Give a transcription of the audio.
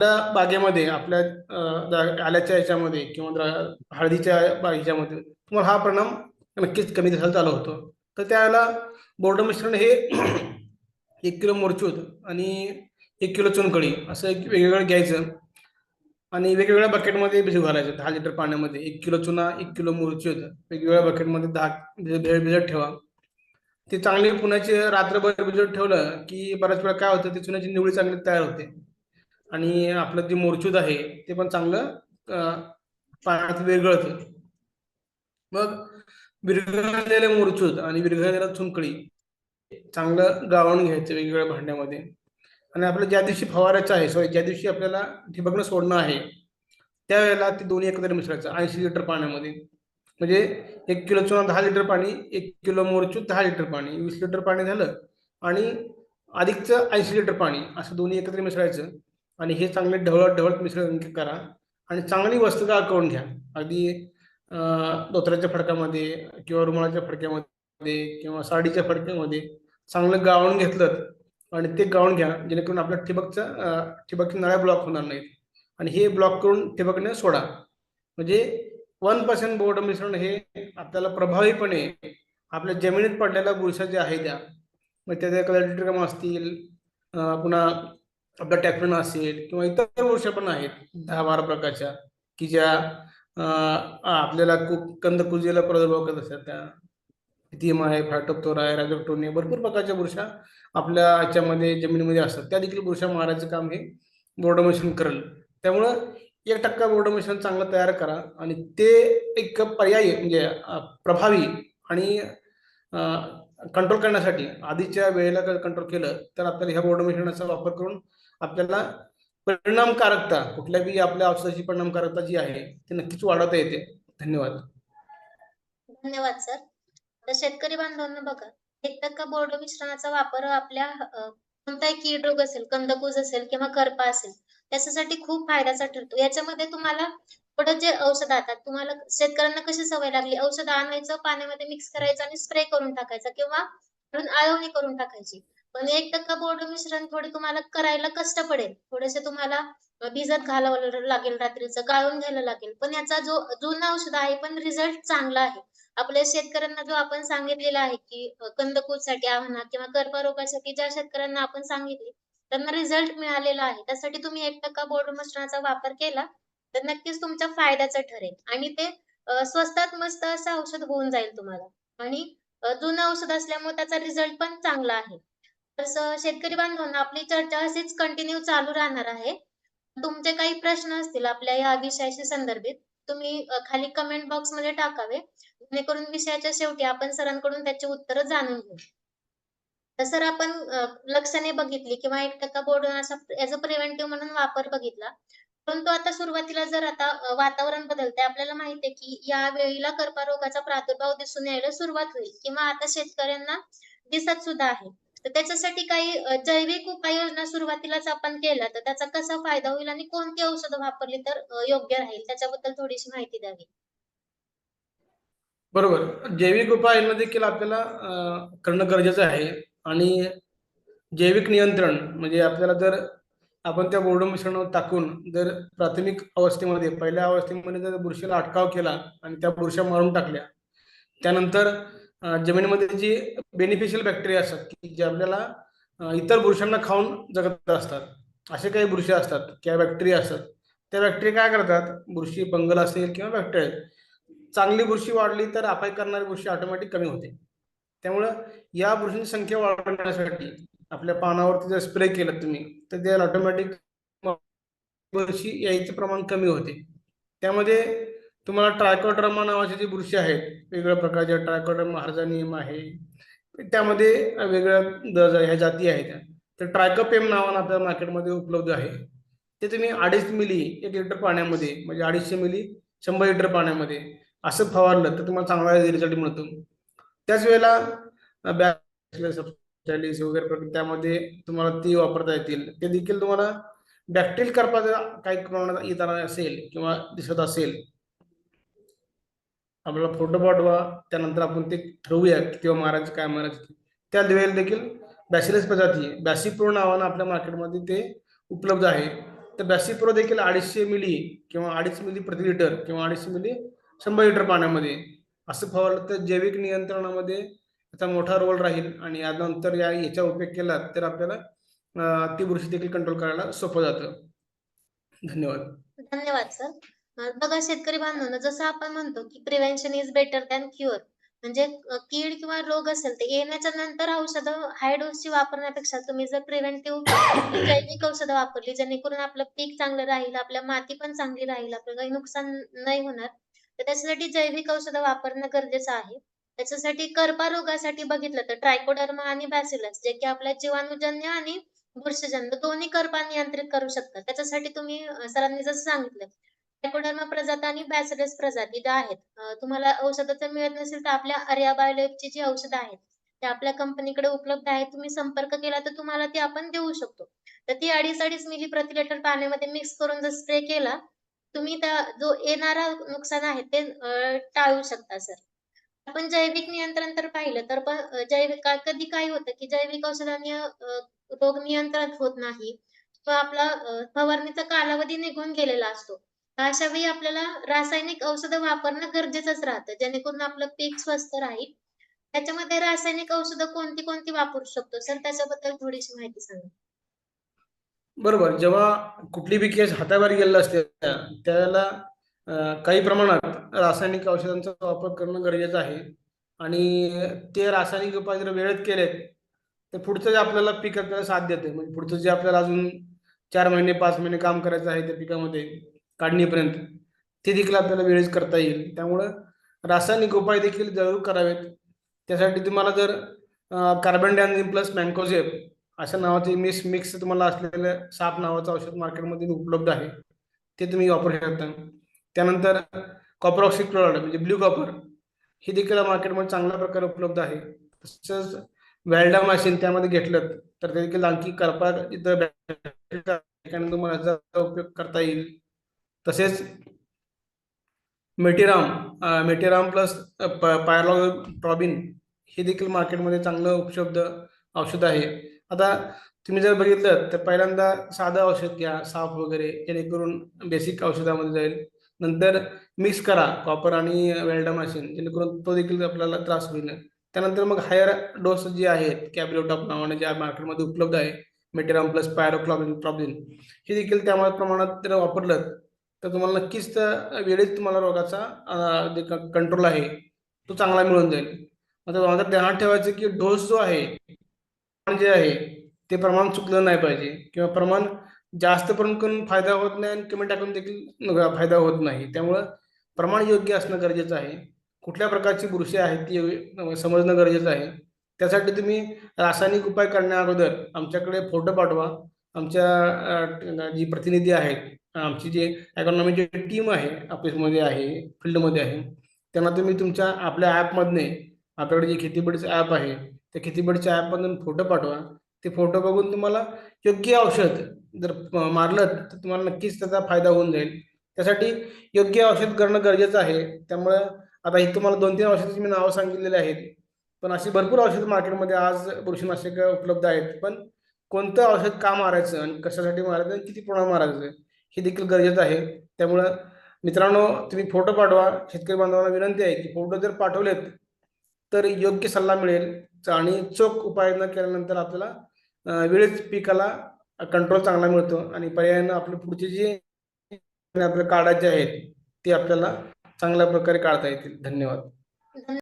आपल्या बागेमध्ये आपल्या आल्याच्या याच्यामध्ये किंवा हळदीच्या बागेच्यामध्ये तुम्हाला हा परिणाम नक्कीच कमी दिसायला चालू होतो. तर त्यावेळेला बोर्ड मिश्रण हे एक किलो मोरचूद आणि एक किलो चुनकळी असं एक वेगवेगळं घ्यायचं आणि वेगवेगळ्या बकेटमध्ये भिजू घालायचं. दहा लिटर पाण्यामध्ये एक किलो चुना एक किलो मोरचूद वेगवेगळ्या बकेटमध्ये दहा भेळ भिजत ठेवा. ते चांगले पुण्याचे रात्रभर भिजत ठेवलं की बऱ्याच वेळा काय होतं ते चुन्याची निवळी चांगली तयार होते. आणि आपलं जे मोरचूद आहे ते पण चांगलं पाण्यात विरघळतं. मग विरघळलेले मोरचूद आणि विरघळलेला चुनकळी चांगलं गाळून घ्यायचं वेगवेगळ्या भांड्यामध्ये. आणि आपलं ज्या दिवशी फवारायचं आहे सॉरी ज्या दिवशी आपल्याला ठिबकणं सोडणं आहे त्यावेळेला ते दोन्ही एकत्र मिसळायचं ऐंशी लिटर पाण्यामध्ये. म्हणजे एक किलो चुना दहा लिटर पाणी एक किलो मोरचूद दहा लिटर पाणी वीस लिटर पाणी झालं आणि अधिकचं ऐंशी लिटर पाणी असं दोन्ही एकत्र मिसळायचं. आणि हे चांगले ढवळत ढवळत मिश्रण करा. आणि चांगली वस्तू करून घ्या. अगदी धोत्राच्या फडक्यामध्ये किंवा रुमालाच्या फडक्यामध्ये किंवा साडीच्या फडक्यामध्ये चांगलं गाळून घेतलं आणि ते गाळून घ्या जेणेकरून आपल्या ठिबकचं ठिबक नळ्या ब्लॉक होणार नाहीत. आणि हे ब्लॉक करून ठिबकने सोडा. म्हणजे वन पर्सेंट बोर्ड मिश्रण हे आपल्याला प्रभावीपणे आपल्या जमिनीत पडलेल्या बुरशा ज्या आहेत त्या मग त्या कलर असतील पुन्हा आपला टॅक्टन असेल किंवा इतर बुरशा पण आहेत दहा बारा प्रकारच्या की ज्या आपल्याला कु- कंद कुजेला प्रादुर्भाव करत असतात. त्या भीतीम आहे फायटोप्तोरा आहे राजोक्टोनी भरपूर प्रकारच्या बुरशा आपल्या याच्यामध्ये जमिनीमध्ये असतात. त्या देखील बुरशा मारायचं काम हे बोर्ड मशीन करेल. त्यामुळं एक टक्का बोर्ड मशीन चांगलं तयार करा आणि ते एक पर्यायी म्हणजे प्रभावी आणि कंट्रोल करण्यासाठी आधीच्या वेळेला जर कंट्रोल केलं तर आपल्याला ह्या बोर्ड मशीनचा वापर करून आपल्याला परिणामकारकता कुठल्याही आपल्या औषधाची परिणामकारकता जी आहे ती नक्कीच वाढवता येते. धन्यवाद. धन्यवाद सर तर शेतकरी बांधवांना बघा एक टक्का बोर्ड मिश्रणाचा वापर आपल्या कोणताही कीड रोग असेल कंदकूज असेल किंवा करपा असेल त्याच्यासाठी खूप फायद्याचा ठरतो. याच्यामध्ये तुम्हाला थोडं जे औषध आता तुम्हाला शेतकऱ्यांना कशी सवय लागली? औषध आणायचं पाण्यामध्ये मिक्स करायचं आणि स्प्रे करून टाकायचं किंवा म्हणून आळवणी करून टाकायची. पण एक टक्का बोर्ड मिश्रण थोडे तुम्हाला करायला कष्ट पडेल. थोडेसे तुम्हाला भिजत घालावं लागेल रात्रीचं गाळून घ्यायला लागेल. पण याचा जो जुना औषध आहे पण रिझल्ट चांगला आहे. आपल्या शेतकऱ्यांना जो आपण सांगितलेला आहे की अ, आव्हाना किंवा कर्करोगासाठी ज्या शेतकऱ्यांना आपण सांगितले त्यांना रिझल्ट मिळालेला आहे. त्यासाठी तुम्ही एक टक्का बोर्ड मिश्रणाचा वापर केला तर नक्कीच तुमच्या फायद्याचं ठरेल. आणि ते स्वस्तात मस्त असं औषध होऊन जाईल तुम्हाला. आणि जुनं औषध असल्यामुळे त्याचा रिझल्ट पण चांगला आहे. तसं शेतकरी बांधवांना आपली चर्चा अशीच कंटिन्यू चालू राहणार आहे. तुमचे काही प्रश्न असतील आपल्या या विषयाशी संदर्भित तुम्ही खाली कमेंट बॉक्समध्ये टाकावे. जेणेकरून विषयाच्या शेवटी आपण सरांकडून त्याची उत्तर जाणून घेऊ. तर सर आपण लक्षणे बघितली किंवा एक टक्का बोर्ड असा ऍज अ प्रिव्हेंटिव्ह म्हणून वापर बघितला. परंतु आता सुरुवातीला जर आता वातावरण बदलते आपल्याला माहिती आहे की या वेळीला कर्करोगाचा प्रादुर्भाव दिसून यायला सुरुवात होईल. किंवा आता शेतकऱ्यांना दिसत सुद्धा आहे. तर त्याच्यासाठी काही जैविक उपाययोजना सुरुवातीलाच आपण केल्या तर त्याचा कसा फायदा होईल आणि कोणती औषधं वापरली तर योग्य राहील? त्याच्याबद्दल थोडीशी माहिती द्यावी. बरोबर. जैविक उपाययोजना देखील आपल्याला करणं गरजेचं आहे आणि जैविक नियंत्रण म्हणजे आपल्याला जर आपण त्या बोर्ड मिश्रण टाकून जर प्राथमिक अवस्थेमध्ये पहिल्या अवस्थेमध्ये जर बुरशीला अटकाव केला आणि त्या बुरशा मारून टाकल्या त्यानंतर जमिनीमध्ये जी बेनिफिशियल बॅक्टेरिया असतात की जे आपल्याला इतर बुरशांना खाऊन जगत असतात. असे काही बुरशी असतात किंवा बॅक्टेरिया असतात. त्या बॅक्टेरिया काय करतात? बुरशी बंगल असेल किंवा बॅक्टेरिया चांगली बुरशी वाढली तर अपाय करणारी बुरशी ऑटोमॅटिक कमी होते. त्यामुळं या बुरशींची संख्या वाढवण्यासाठी आपल्या पानावरती जर स्प्रे केलं तुम्ही तर त्याला ऑटोमॅटिक बुरशी यायचं प्रमाण कमी होते. त्यामध्ये तुम्हाला ट्रायकोड्रमा नावाची जी बुरशी आहेत वेगवेगळ्या प्रकारच्या ट्रायकोड्रामा हर्जानियम आहे त्यामध्ये वेगळ्या द- ह्या जाती आहेत. तर ट्रायकोपेम नावानं आपल्या मार्केटमध्ये उपलब्ध आहे. ते तुम्ही अडीच मिली एक लिटर पाण्यामध्ये म्हणजे अडीचशे मिली शंभर लिटर पाण्यामध्ये असं फवारलं तर तुम्हाला चांगला रिझल्ट मिळतो. त्याच वेळेला बॅक्टेरिया वगैरे त्यामध्ये तुम्हाला ती वापरता येतील. ते देखील तुम्हाला बॅक्टेरियल करपाचा काही प्रमाणात येताना असेल किंवा दिसत असेल आपल्याला फोटो पाठवा त्यानंतर आपण ते ठरवूया किंवा मारायचं काय मारायचं त्या दिवेल देखील बॅसिलस प्रजाती बॅसिप्रो नावानं आपल्या मार्केटमध्ये ते उपलब्ध आहे. तर बॅसिप्रो देखील अडीचशे मिली किंवा अडीच मिली प्रति लिटर किंवा अडीचशे मिली शंभर लिटर पाण्यामध्ये. असं फवारलं तर जैविक नियंत्रणामध्ये त्याचा मोठा रोल राहील आणि यानंतर या याचा उपयोग केला तर आपल्याला ती बुरशी देखील कंट्रोल करायला सोपं जातं. धन्यवाद. धन्यवाद सर बघा शेतकरी बांधवांनो जसं आपण म्हणतो की prevention is better than cure म्हणजे कीड किंवा रोग असेल तर येण्याच्या नंतर औषधं हाय डोसची वापरण्यापेक्षा तुम्ही जर प्रिव्हेंटिव्ह जैविक औषधं वापरली जेणेकरून आपलं पीक चांगलं राहील आपल्या माती पण चांगली राहील आपलं काही नुकसान नाही होणार तर त्याच्यासाठी जैविक औषधं वापरणं गरजेचं आहे. त्याच्यासाठी करपा रोगासाठी बघितलं तर ट्रायकोडर्मा आणि बॅसिलस जे की आपल्या जीवाणूजन्य आणि बुरशीजन्य दोन्ही कर्पा नियंत्रित करू शकतात. त्याच्यासाठी तुम्ही सरांनी जसं सांगितलं ट्रायकोडर्मा प्रजाती आणि बॅसिलस प्रजाती ज्या आहेत तुम्हाला औषध जर मिळत नसेल तर आपल्या आर्या बायोलेबची जी औषधं आहेत ते आपल्या कंपनीकडे उपलब्ध आहेत. तुम्ही संपर्क केला तर तुम्हाला ती आपण देऊ शकतो. तर ती अडीच अडीच मिली प्रति लिटर पाण्यामध्ये मिक्स करून जर स्प्रे केला तुम्ही त्या जो येणारा नुकसान आहे ते टाळू शकता सर आपण जैविक नियंत्रण तर पाहिलं तर पण जैविक कधी काय होतं की जैविक औषधांनी रोग नियंत्रण होत नाही. किंवा आपला फवारणीचा कालावधी निघून गेलेला असतो. अशा वेळी आपल्याला रासायनिक औषधं वापरणं गरजेचंच राहतं. जेणेकरून आपलं पीक स्वस्त राहील. त्याच्यामध्ये रासायनिक औषधं कोणती कोणती वापरू शकतो? सर त्याच्याबद्दल थोडीशी माहिती सांगा. बरोबर. जेव्हा कुठली बी केस हातावर गेलेलं असते त्याला काही प्रमाणात रासायनिक औषधांचा वापर करणं गरजेचं आहे. आणि ते रासायनिक उपाय जर वेळेत केलेत तर पुढचं जे आपल्याला पीक आपल्याला साथ देते. म्हणजे पुढचं जे आपल्याला अजून चार महिने पाच महिने काम करायचं आहे त्या पिकामध्ये काढणीपर्यंत. ते देखील आपल्याला वेळेस करता येईल. त्यामुळं रासायनिक उपाय देखील जरूर करावेत. त्यासाठी तुम्हाला जर कार्बन डायझिम प्लस मँकोझेप अशा नावाचे मिक्स मिक्स तुम्हाला असलेलं साप नावाचं औषध मार्केटमध्ये उपलब्ध आहे. ते तुम्ही वापरू शकता. त्यानंतर कॉपर ऑक्सिक्लोराइड म्हणजे ब्ल्यू कॉपर हे देखील मार्केटमध्ये चांगल्या प्रकारे उपलब्ध आहे. तसंच व्हॅल्डामायसिन त्यामध्ये घेतलं तर ते देखील आणखी करपा इथं तुम्हाला उपयोग करता येईल. तसेच मेटिराम मेटीराम मेटिराम प्लस पायरलॉट्रॉबिन हे देखील मार्केटमध्ये चांगलं उपलब्ध औषध आहे. आता तुम्ही जर बघितलं तर पहिल्यांदा साधं औषध घ्या साफ वगैरे जेणेकरून बेसिक औषधामध्ये जाईल. नंतर मिक्स करा कॉपर आणि वेल्डामाशिन जेणेकरून तो देखील आपल्याला त्रास होईल. त्यानंतर मग हायर डोस जे आहेत कॅबिलोटॉप नावाने ज्या मार्केटमध्ये उपलब्ध आहे मेटेराम प्लस पायरोक्लॉबिन प्रॉब्लिन हे देखील त्या प्रमाणात जर वापरलं तर तुम्हाला नक्कीच त्या वेळेत तुम्हाला रोगाचा जे कंट्रोल आहे तो चांगला मिळून जाईल. आता तुम्हाला ध्यानात ठेवायचं की डोस जो आहे जे आहे ते प्रमाण चुकलं नाही पाहिजे. किंवा प्रमाण जास्त प्रमाण करून फायदा होत नाही आणि कमी टाकून देखील फायदा होत नाही. त्यामुळं प्रमाण योग्य असणं गरजेचं आहे. कुठल्या प्रकारची बुरशी आहे ती समजणं गरजेचं आहे. त्यासाठी तुम्ही रासायनिक उपाय करण्या अगोदर आमच्याकडे फोटो पाठवा. आमच्या जी प्रतिनिधी आहेत आमची जी ॲकॉनॉमीची टीम आहे ऑफिसमध्ये आहे फील्डमध्ये आहे त्यांना तुम्ही तुमच्या आपल्या ॲपमधने आपल्याकडे जे खेतीबडीचं ॲप आहे त्या खेतीबडीच्या ॲपमधून फोटो पाठवा. ते फोटो बघून तुम्हाला योग्य औषध जर मारलं तर तुम्हाला नक्कीच त्याचा फायदा होऊन जाईल. त्यासाठी योग्य औषध करणं गरजेचं आहे. त्यामुळं आता ही तुम्हाला दोन तीन औषधाची मी नावं सांगितलेली आहेत. पण अशी भरपूर औषध मार्केटमध्ये आज बुरशीनाशक उपलब्ध आहेत. पण कोणतं औषध का मारायचं आणि कशासाठी मारायचं आणि किती प्रमाणात मारायचं? हे देखील गरजेचं आहे. त्यामुळं मित्रांनो तुम्ही फोटो पाठवा. शेतकरी बांधवांना विनंती आहे की फोटो जर पाठवलेत तर योग्य सल्ला मिळेल. आणि चोख उपाययोजना केल्यानंतर आपल्याला वेळेत पिकाला कंट्रोल चांगला मिळतो. आणि पर्यायानं आपले पुढचे जे आपले काढायचे आहेत ते आपल्याला चांगल्या प्रकारे काढता येतील. धन्यवाद.